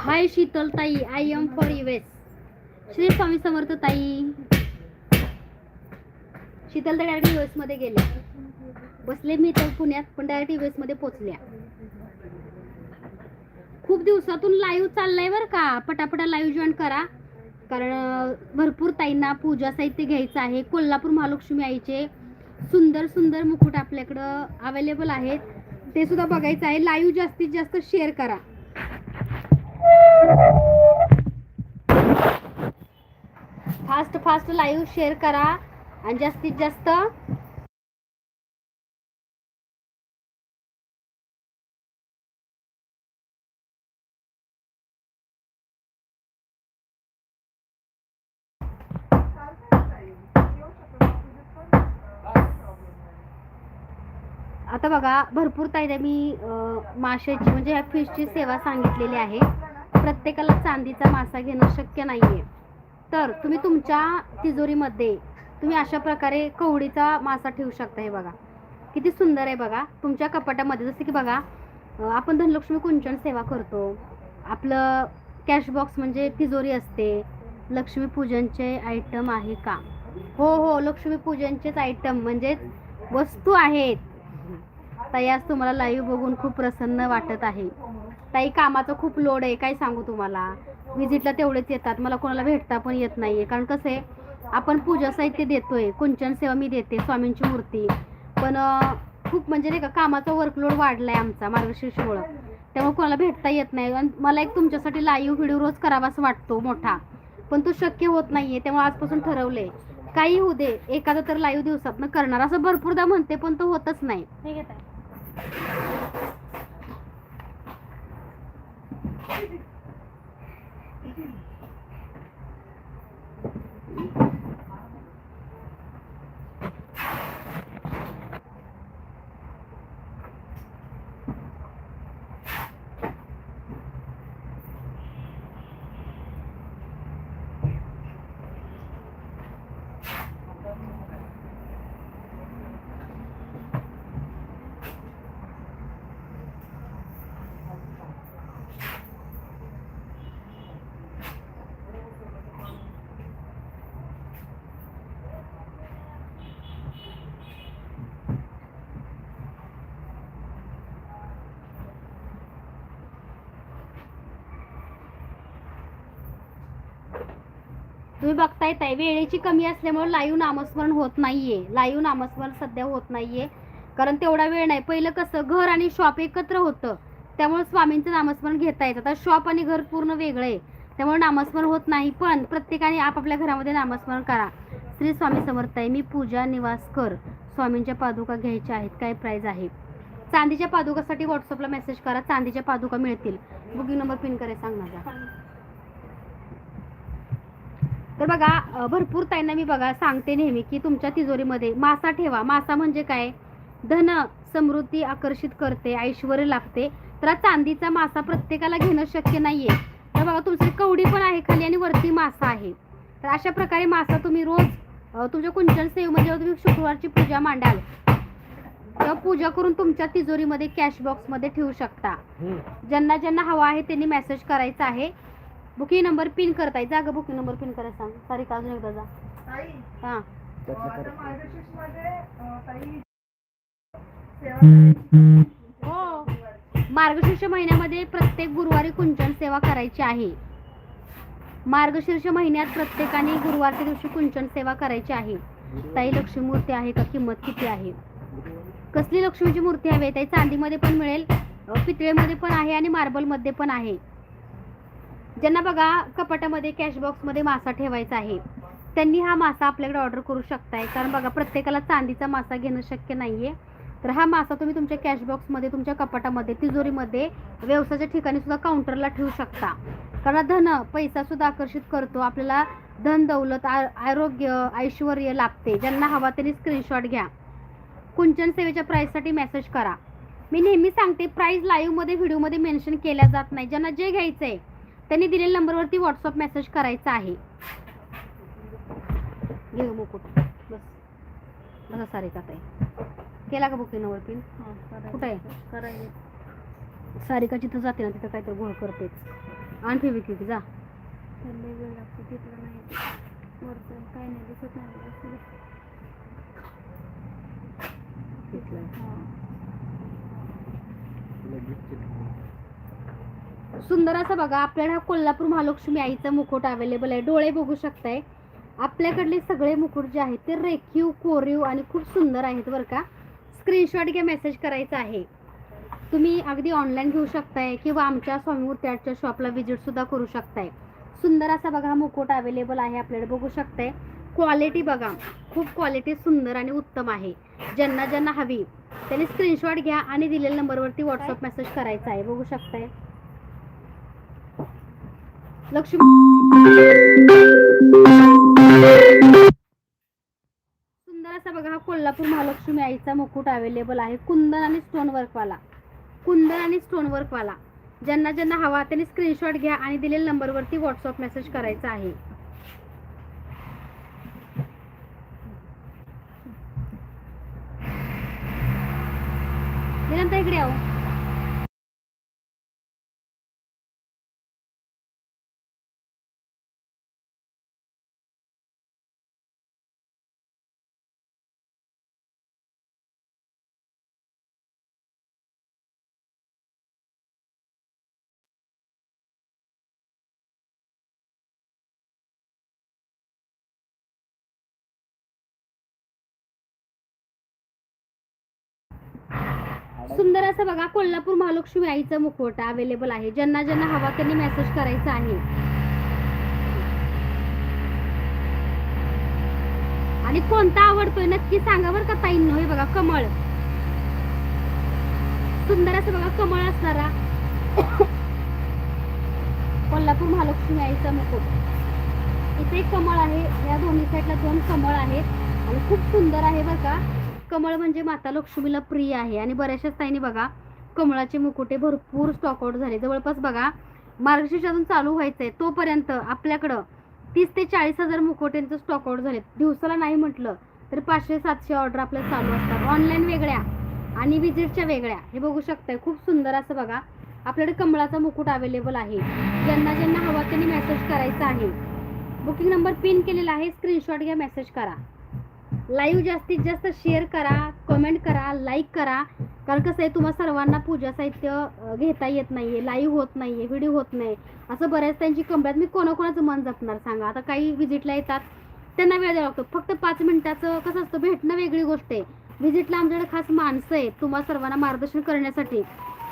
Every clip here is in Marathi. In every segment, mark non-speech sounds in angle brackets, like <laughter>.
हाय शीतल ताई I am for us Shri Swami Samarth ताई शीतल तर डायरेक्ट युएसमध्ये गेल्या बसले मी तर पुण्यात पण डायरेक्ट युएसमध्ये पोचल्या खूप दिवसातून लाईव्ह चाललाय बरं का. पटापटा लाईव्ह जॉईन करा. कारण भरपूर ताईंना पूजा साहित्य घ्यायचं आहे. कोल्हापूर महालक्ष्मी आईचे सुंदर सुंदर मुकुट आपल्याकडं अवेलेबल आहेत. ते सुद्धा बघायचं आहे. लाईव्ह जास्तीत जास्त शेअर करा. फास्ट फास्ट लाईव्ह शेअर करा. आणि जास्तीत जास्त आता बघा भरपूर ताईने मी माशाची म्हणजे ह्या फिशची सेवा सांगितलेली आहे. प्रत्येकाला चांदीचा मासा घेणं शक्य नाही आहे तर तुम्ही तुमच्या तिजोरीमध्ये तुम्ही अशा प्रकारे कवडीचा मासा ठेवू शकता हे बघा. किती सुंदर आहे बघा. तुमच्या कपाटामध्ये जसं की बघा आपण धनलक्ष्मी कुंचन सेवा करतो. आपलं कॅश बॉक्स म्हणजे तिजोरी असते. लक्ष्मीपूजनचे आयटम आहे का? हो हो लक्ष्मीपूजनचेच आयटम म्हणजे वस्तू आहेत. तयास तुम्हाला लाईव्ह बघून खूप प्रसन्न वाटत आहे. ताई कामाचा खूप लोड आहे काय सांगू तुम्हाला? विजिटला तेवढेच येतात. मला कोणाला भेटता पण येत नाहीये. कारण कसं आहे आपण पूजा साहित्य देतोय. कुंचन सेवा मी देते स्वामींची मूर्ती. पण खूप म्हणजे नाही का कामाचा वर्कलोड वाढलाय आमचा मार्गशीर्षमुळं. त्यामुळे कोणाला भेटता येत नाही. आणि मला एक तुमच्यासाठी लाईव्ह व्हिडिओ रोज करावासा वाटतो मोठा. पण तो शक्य होत नाहीये त्यामुळे आजपासून ठरवलंय. काही होऊ दे एखादा तर लाईव्ह दिवसात करणार. असं भरपूरदा म्हणते पण तो होतच नाही. crazy. <laughs> तुम्ही बघताय ताई वेळेची कमी असल्यामुळे लाईव्ह नामस्मरण होत नाहीये. लाईव्ह नामस्मरण सध्या होत नाहीये. कारण तेवढा वेळ नाही. पहिलं कसं घर आणि शॉप एकत्र होतं. त्यामुळे स्वामींचं नामस्मरण घेता येतं. आता शॉप आणि घर पूर्ण वेगळं आहे. त्यामुळे नामस्मरण होत नाही पण प्रत्येकाने आपापल्या घरामध्ये नामस्मरण करा. श्री स्वामी समर्थ आहे. मी पूजा निवासकर. स्वामींच्या पादुका घ्यायच्या आहेत. काय प्राईज आहे? चांदीच्या पादुकासाठी व्हॉट्सअपला मेसेज करा. चांदीच्या पादुका मिळतील. बुकिंग नंबर पिन करायला सांग माझा. तर बघा भरपूर ताईंना मी बघा सांगते नेहमी की तुमच्या तिजोरीमध्ये मासा ठेवा. मासा म्हणजे काय? धन समृद्धी आकर्षित करते ऐश्वर लागते तर हा चांदीचा मासा प्रत्येकाला घेणं शक्य नाहीये. तर बघा तुमची कवडी पण आहे खाली आणि वरती मासा आहे. तर अशा प्रकारे मासा तुम्ही रोज तुमच्या कुंचन सेवेमध्ये तुम्ही शुक्रवारची पूजा मांडाल. तेव्हा पूजा करून तुमच्या तिजोरीमध्ये कॅश बॉक्समध्ये ठेवू शकता. ज्यांना ज्यांना हवा आहे त्यांनी मेसेज करायचा आहे. बुकिंग नंबर पिन करता येईल जागा बुकिंग नंबर पिन करायला सांग. तारीख अजून एकदा जा. ताई, हां. आता ताई, सेवा. हो. मार्गशीर्ष महिन्यामध्ये प्रत्येक गुरुवारी कुंचन सेवा करायची आहे. मार्गशीर्ष महिन्यात प्रत्येकाने गुरुवारच्या दिवशी कुंचन सेवा करायची आहे. ताई लक्ष्मी मूर्ती आहे का? किंमत किती आहे? कसली लक्ष्मीची मूर्ती हवी आहे? ताई चांदीमध्ये पण मिळेल अ, पितळेमध्ये पण आहे आणि मार्बलमध्ये पण आहे. ज्यांना बघा कपाटामध्ये कॅश बॉक्समध्ये मासा ठेवायचा आहे त्यांनी हा मासा आपल्याकडे ऑर्डर करू शकताय. कारण बघा प्रत्येकाला चांदीचा मासा घेणं शक्य नाहीये. तर हा मासा तुम्ही तुमच्या कॅश बॉक्समध्ये तुमच्या कपाटामध्ये तिजोरीमध्ये व्यवसायाच्या ठिकाणी सुद्धा काउंटरला ठेवू शकता. कारण धन पैसा सुद्धा आकर्षित करतो. आपल्याला धन दौलत आ- आरोग्य ऐश्वर लाभते. ज्यांना हवा त्यांनी स्क्रीनशॉट घ्या. कुंचन सेवेच्या प्राईजसाठी मेसेज करा. मी नेहमी सांगते प्राईज लाईव्हमध्ये व्हिडिओमध्ये मेन्शन केल्या जात नाही. ज्यांना जे घ्यायचं आहे त्यांनी दिलेल्या नंबरवरती व्हॉट्सअप मेसेज करायचा आहे. घे गं मुकुट. बस. बसा सारिका ताई. केला का बुकिंग नंबर पिन? हं. कुठं आहे. सारिका जिथं जाते ना तिथं काहीतरी घोळ करतेच आण फेविक्विक जा. दिसत नाही. हा. सुंदर असं बघा आपल्याला हा कोल्हापूर महालक्ष्मी आईचा मुकुट अवेलेबल आहे. डोळे बघू शकताय. आपल्याकडले सगळे मुकुट जे आहेत ते रेखीव कोरीव आणि खूप सुंदर आहेत बरं का. स्क्रीनशॉट घ्या मेसेज करायचा आहे. तुम्ही अगदी ऑनलाईन घेऊ शकताय किंवा आमच्या स्वामीमूर्ती आर्टच्या शॉपला व्हिजिट सुद्धा करू शकताय. सुंदर असा बघा हा मुकुट अवेलेबल आहे आपल्याला बघू शकताय. क्वालिटी बघा खूप क्वालिटी सुंदर आणि उत्तम आहे. ज्यांना ज्यांना हवी त्यांनी स्क्रीनशॉट घ्या आणि दिलेल्या नंबरवरती व्हॉट्सअप मेसेज करायचा आहे. बघू शकताय. लक्ष्मी सुंदर असा बघा हा कोल्हापूर महालक्ष्मी आईचा मुकुट अवेलेबल आहे. कुंदन आणि स्टोन वर्कवाला कुंदन आणि स्टोन वर्कवाला ज्यांना ज्यांना हवा त्यांनी स्क्रीनशॉट घ्या आणि दिलेल्या नंबरवरती व्हॉट्सअप मेसेज करायचा आहे. सुंदर असं बघा कोल्हापूर महालक्ष्मी आईचं मुखवटा अवेलेबल आहे. ज्यांना ज्यांना हवा त्यांनी मेसेज करायचा आहे. आणि कोणता आवडतोय नक्की सांगा बरं का ताईंनो. हे बघा कमळ. सुंदर असं बघा कमळ असणारा कोल्हापूर महालक्ष्मी आईचा मुखवटा इथे एक कमळ आहे. या दोन्ही साईडला दोन कमळ आहेत. आणि खूप सुंदर आहे बरं का. कमळ म्हणजे माता लक्ष्मीला प्रिय आहे. आणि बऱ्याचशाच ताईने बघा कमळाचे मुकुटे भरपूर स्टॉकआउट झाले. जवळपास बघा मार्गशीर्षातून चालू व्हायचंय. तोपर्यंत आपल्याकडं तीस ते चाळीस हजार मुकुट्यांचं स्टॉकआउट झाले दिवसाला नाही म्हटलं तर पाचशे सातशे ऑर्डर आपल्या चालू असतात. ऑनलाईन वेगळ्या आणि विजिटच्या वेगळ्या. हे बघू शकताय. खूप सुंदर असं बघा आपल्याकडे कमळाचा मुकुट अवेलेबल आहे. ज्यांना ज्यांना हवा त्यांनी मेसेज करायचा आहे. बुकिंग नंबर पिन केलेला आहे. स्क्रीनशॉट घ्या मेसेज करा. लाईव्ह जास्तीत जास्त शेअर करा कमेंट करा लाईक करा. कारण कसं आहे तुम्हा सर्वांना पूजा साहित्य घेता येत नाही आहे लाईव्ह होत नाही आहे व्हिडिओ होत नाही. असं बऱ्याच त्यांची कंप्लेंट मी कोणाकोणाचं मन जपणार सांगा? आता काही व्हिजिटला येतात त्यांना वेळ द्यावा लागतो. फक्त पाच मिनिटाचं कसं असतं भेटणं वेगळी गोष्ट आहे. व्हिजिटला आमच्याकडे खास माणसं आहेत तुम्हा सर्वांना मार्गदर्शन करण्यासाठी.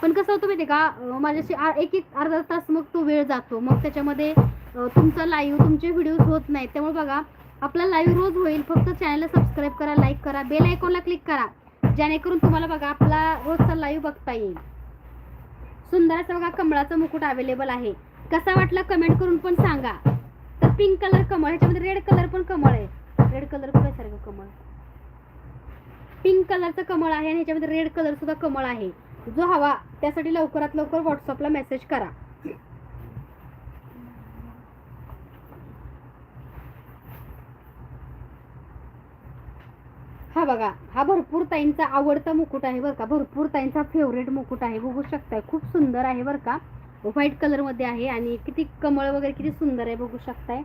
पण कसं होतं माहिती का माझ्याशी एक एक अर्धा तास मग तो वेळ जातो. मग त्याच्यामध्ये तुमचा लाईव्ह तुमचे व्हिडिओज होत नाहीत. त्यामुळे बघा आपला लाईव्ह रोज होईल. फक्त चॅनलला सबस्क्राईब करा लाईक करा बेल आयकॉनला क्लिक करा. जेणेकरून तुम्हाला बघा आपला रोजचा लाईव्ह बघता येईल. सुंदर असं बघा कमळाचा मुकुट अवेलेबल आहे. कसा वाटला कमेंट करून पण सांगा. तर पिंक कलर कमळ ह्याच्यामध्ये रेड कलर पण कमळ आहे. रेड कलर कुठे सारखं कमळ? पिंक कलरचं कमळ आहे आणि ह्याच्यामध्ये रेड कलर सुद्धा कमळ आहे. जो हवा त्यासाठी लवकरात लवकर व्हॉट्सअपला मेसेज करा. हा बघा हा भरपूर ताईंचा आवडता मुकुट आहे बरं का. भरपूर ताईंचा फेवरेट मुकुट आहे. बघू शकताय खूप सुंदर आहे बरं का. व्हाईट कलरमध्ये आहे आणि किती कमळ वगैरे किती सुंदर आहे बघू शकताय.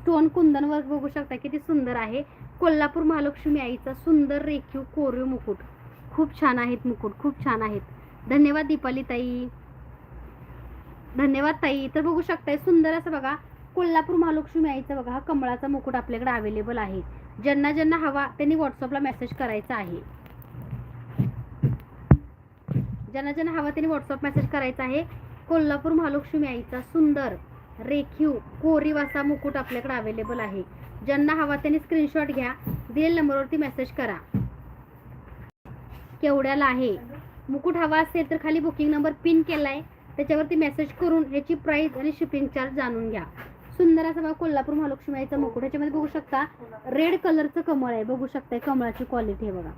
स्टोन कुंदन वर्क बघू शकताय किती सुंदर आहे. कोल्हापूर महालक्ष्मी आईचा सुंदर रेखीव कोरीव मुकुट. खूप छान आहेत मुकुट खूप छान आहेत. धन्यवाद दीपाली ताई. धन्यवाद ताई. तर बघू शकताय सुंदर असं बघा कोल्हापूर महालक्ष्मी आईचा बघा हा कमळाचा मुकुट आपल्याकडे अवेलेबल आहे. ज्यांना ज्यांना हवा त्यांनी व्हॉट्सअपला मेसेज करायचा आहे. ज्यांना ज्यांना हवा त्यांनी व्हॉट्सअप मेसेज करायचा आहे. कोल्हापूर महालक्ष्मी आईचा सुंदर रेखीव कोरीव असा मुकुट आपल्याकडे अवेलेबल आहे. ज्यांना हवा त्यांनी स्क्रीनशॉट घ्या दिलेल्या नंबरवरती मेसेज करा. केवढ्याला आहे? मुकुट हवा असेल तर खाली बुकिंग नंबर पिन केलाय. त्याच्यावरती मेसेज करून ह्याची प्राइस आणि शिपिंग चार्ज जाणून घ्या. सुंदर असा बघा कोल्हापूर महालक्ष्मी आईचा मुकुट ह्याच्यामध्ये बघू शकता रेड कलरचं कमळ आहे. बघू शकताय कमळाची क्वालिटी आहे बघा.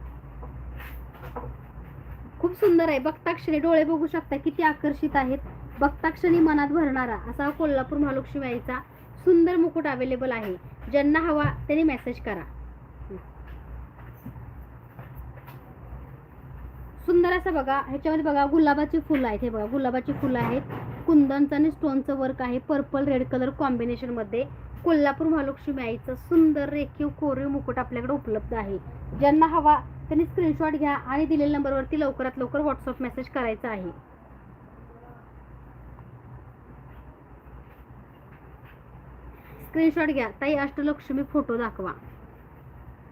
खूप सुंदर आहे. बघताक्षणी डोळे बघू शकता किती आकर्षित आहेत. बघताक्षणी मनात भरणारा असा कोल्हापूर महालक्ष्मी आईचा सुंदर मुकुट अवेलेबल आहे. ज्यांना हवा त्यांनी मेसेज करा. सुंदर असं बघा ह्याच्यामध्ये बघा गुलाबाची फुलं आहेत. हे बघा गुलाबाची फुलं आहेत. कुंदनचं आणि स्टोनचं वर्क आहे. पर्पल रेड कलर कॉम्बिनेशनमध्ये कोल्हापूर महालक्ष्मी आईचं सुंदर रेखीव कोरीव मुकुट आपल्याकडे उपलब्ध आहे. ज्यांना हवा त्यांनी स्क्रीनशॉट घ्या आणि दिलेल्या नंबरवरती लवकरात लवकर व्हॉट्सअप मेसेज करायचा आहे. स्क्रीनशॉट घ्या. ताई अष्टलक्ष्मी फोटो दाखवा.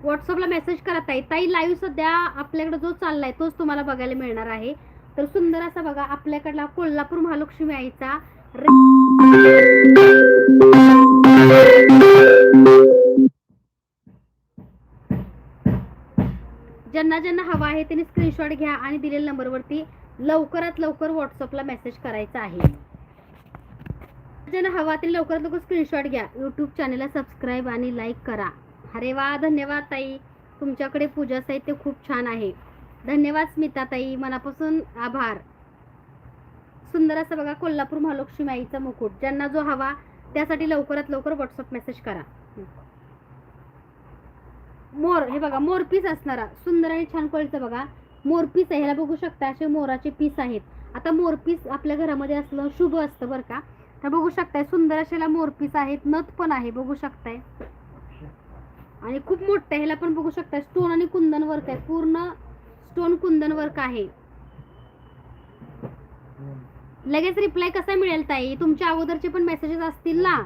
व्हॉट्सअपला मेसेज करा ताई. ताई लाईव्ह सध्या आपल्याकडे जो चाललाय तोच तुम्हाला बघायला मिळणार आहे. तर सुंदर असा बघा आपल्याकडला कोल्हापूर महालक्ष्मी आईचा ज्यांना ज्यांना हवा आहे त्यांनी स्क्रीनशॉट घ्या आणि दिलेल्या नंबरवरती लवकरात लवकर व्हॉट्सअपला मेसेज करायचा आहे. ज्यांना हवा त्यांनी लवकरात लवकर स्क्रीनशॉट घ्या. यूट्यूब चॅनलला सबस्क्राईब आणि लाईक करा. अरे वा धन्यवाद ताई. तुमच्याकडे पूजा साहित्य खूप छान आहे. धन्यवाद स्मिताताई. मनापासून आभार. सुंदर असं बघा कोल्हापूर महालक्ष्मी आईचा मुकुट. ज्यांना जो हवा त्यासाठी लवकरात लवकर व्हॉट्सअप मेसेज करा. मोर हे बघा मोर पीस असणारा सुंदर आणि छान क्वालिटीचा बघा. मोर पीस आहे ह्याला बघू शकता असे मोराचे पीस आहेत. आता मोर पीस आपल्या घरामध्ये असलं शुभ असतं बरं का. तर बघू शकताय सुंदर अशाला मोर पीस आहेत नथ पण आहे बघू शकताय. आणि खूप मोठं आहे ह्याला पण बघू शकताय स्टोन आणि कुंदन वर्क आहे. पूर्ण स्टोन कुंदन वर्क आहे. लगेच रिप्लाय कसा मिळेल ताई? तुमच्या अगोदरचे पण मेसेजेस असतील ना?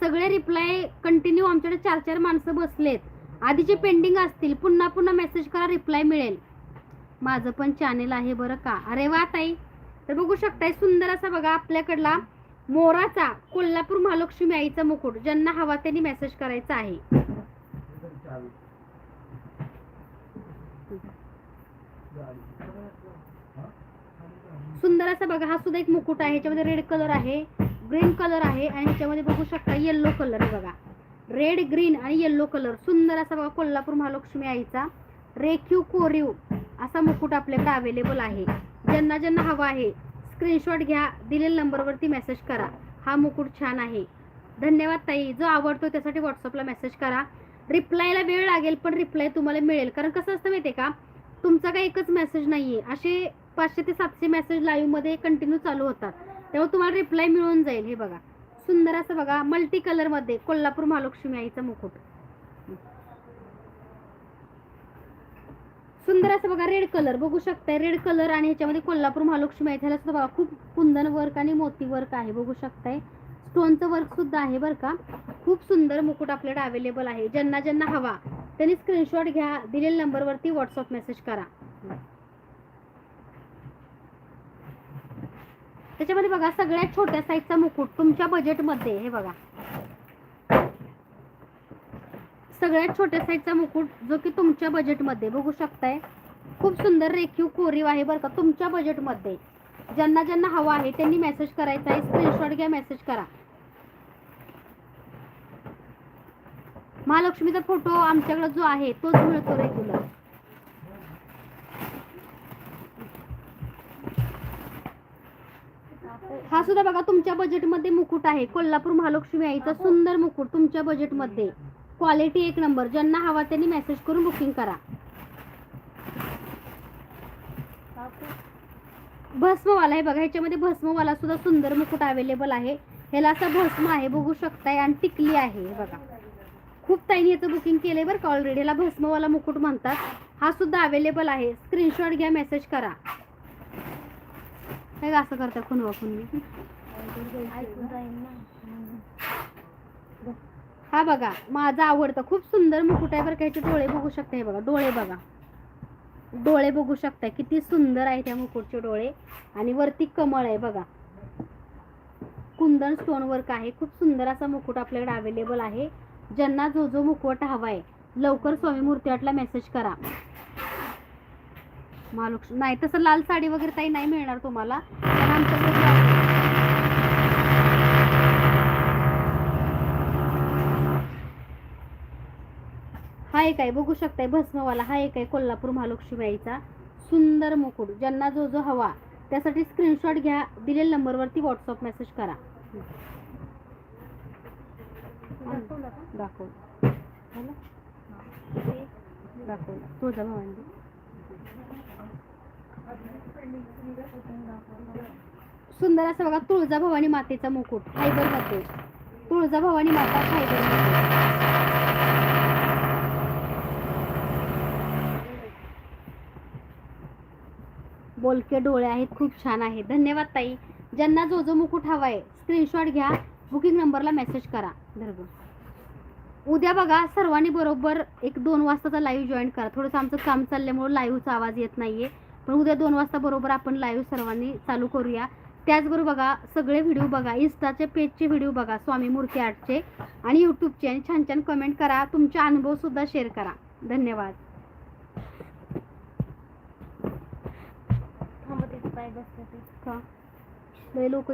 सगळे रिप्लाय कंटिन्यू आमच्याकडे चार चार माणसं बसलेत. आधीचे पेंडिंग असतील पुन्हा पुन्हा मेसेज करा रिप्लाय मिळेल. माझं पण चॅनेल आहे बरं का? अरे वा ताई! तर बघू शकताय सुंदर असा बघा आपल्याकडला मोराचा कोल्हापूर महालक्ष्मी आईचा मुकुट ज्यांना हवा त्यांनी मेसेज करायचा आहे. सुंदर असा बघा हा सुद्धा एक मुकुट आहे. ह्याच्यामध्ये रेड कलर आहे ग्रीन कलर आहे आणि ह्याच्यामध्ये बघू शकता येल्लो कलर बघा. रेड ग्रीन आणि येल्लो कलर सुंदर असा बघा कोल्हापूर महालक्ष्मी आईचा रेखीव कोरीव असा मुकुट आपल्याकडे अवेलेबल आहे. ज्यांना ज्यांना हवा आहे स्क्रीनशॉट घ्या दिलेल्या नंबरवरती मेसेज करा. हा मुकुट छान आहे. धन्यवाद ताई. जो आवडतो त्यासाठी व्हॉट्सअपला मेसेज करा. रिप्लायला वेळ लागेल पण रिप्लाय तुम्हाला मिळेल. कारण कसं असतं माहिती आहे का? तुमचा काही एकच मेसेज नाहीये. असे पाचशे ते सातशे मेसेज लाईव्हमध्ये कंटिन्यू चालू होतात. तेव्हा तुम्हाला रिप्लाय मिळून जाईल. हे बघा. सुंदर असं बघा मल्टी कलरमध्ये कोल्हापूर महालक्ष्मी आईचा मुकुट. सुंदर असं बघा रेड कलर बघू शकताय रेड कलर आणि ह्याच्यामध्ये कोल्हापूर महालक्ष्मी आहे त्याला सुद्धा बघा खूप कुंदन वर्क आणि मोती वर्क आहे. बघू शकताय. स्टोनचं वर्क सुद्धा आहे बरं का. खूप सुंदर मुकुट आपल्याकडे अवेलेबल आहे. ज्यांना ज्यांना हवा. त्यांनी स्क्रीनशॉट घ्या दिलेल्या नंबरवरती व्हॉट्सअप मेसेज करा. त्याच्यामध्ये बघा सगळ्यात छोट्या साईजचा मुकुट तुमच्या बजेटमध्ये हे बघा. सगळ्यात छोट्या साईजचा मुकुट जो की तुमच्या बजेटमध्ये बघू शकताय. खूप सुंदर रेखीव कोरीव आहे बरं का तुमच्या बजेटमध्ये ज्यांना ज्यांना हवा आहे त्यांनी मेसेज करायचा आहे. स्क्रीनशॉट घ्या मेसेज करा. महालक्ष्मीचा फोटो आमच्याकडे जो आहे तोच मिळतो रेग्युलर हा सुद्धा बघा तुमच्या बजेटमध्ये मुकुट आहे. कोल्हापूर महालक्ष्मी आईचा सुंदर मुकुट तुमच्या बजेटमध्ये क्वालिटी एक नंबर ज्यांना हवा त्यांनी मेसेज करून बुकिंग करा. भस्मवाला आहे बघा ह्याच्यामध्ये भस्मवाला सुद्धा सुंदर मुकुट अवेलेबल आहे. ह्याला असा भस्म आहे बघू शकताय. आणि टिकली आहे बघा. खूप ताईने याचं बुकिंग केलंय बरं का ऑलरेडी याला भस्मवाला मुकुट म्हणतात. हा सुद्धा अवेलेबल आहे. स्क्रीनशॉट घ्या मेसेज करा. काय असं करता खुनवा खुनवी हा बघा माझा आवडता खूप सुंदर मुकुट आहे बरं का. ह्याचे डोळे बघू शकता हे बघा डोळे बघा. डोळे बघू शकता किती सुंदर आहे त्या मुकुटचे डोळे. आणि वरती कमळ आहे बघा. कुंदन स्टोन वर्क आहे. खूप सुंदर असा मुकुट आपल्याकडे अवेलेबल आहे. ज्यांना जो जो मुखवट हवा आहे लवकर स्वामी मूर्तीवाटला मेसेज करा. महालक्ष्मी नाही तसं लाल साडी वगैरे काही नाही मिळणार तुम्हाला. पण आमच्याकडे हा एक आहे. बघू शकताय भस्मवाला हा एक आहे कोल्हापूर महालक्ष्मीबाईचा सुंदर मुकुट ज्यांना जो जो हवा त्यासाठी स्क्रीनशॉट घ्या दिलेल्या नंबरवरती व्हॉट्सअप मेसेज करा. दाखवलं? दाखव दाखव तुझा भावांनी सुंदर असं बघा तुळजाभवानी मातेचा मुकुट. फायबरमध्ये तुळजाभवानी माता फायबर बोलके डोळे आहेत खूप छान आहे धन्यवाद ताई. ज्यांना जो जो मुकुट हवाय स्क्रीनशॉट घ्या. बुकिंग नंबरला मेसेज करा. धरगो उद्या बघा सर्वांनी बरोबर एक दोन वाजताचा लाईव्ह जॉईन करा. थोडंसं आमचं काम चालल्यामुळे लाईव्हचा आवाज येत नाहीये. पण उद्या दोन वाजता बरोबर आपण लाईव्ह सर्वांनी चालू करूया. त्याचबरोबर बघा सगळे व्हिडिओ बघा. इन्स्टाचे पेजचे व्हिडिओ बघा स्वामी मूर्ती आर्टचे. आणि यूट्यूबचे आणि छान छान कमेंट करा. तुमचे अनुभव सुद्धा शेअर करा. धन्यवाद. लोक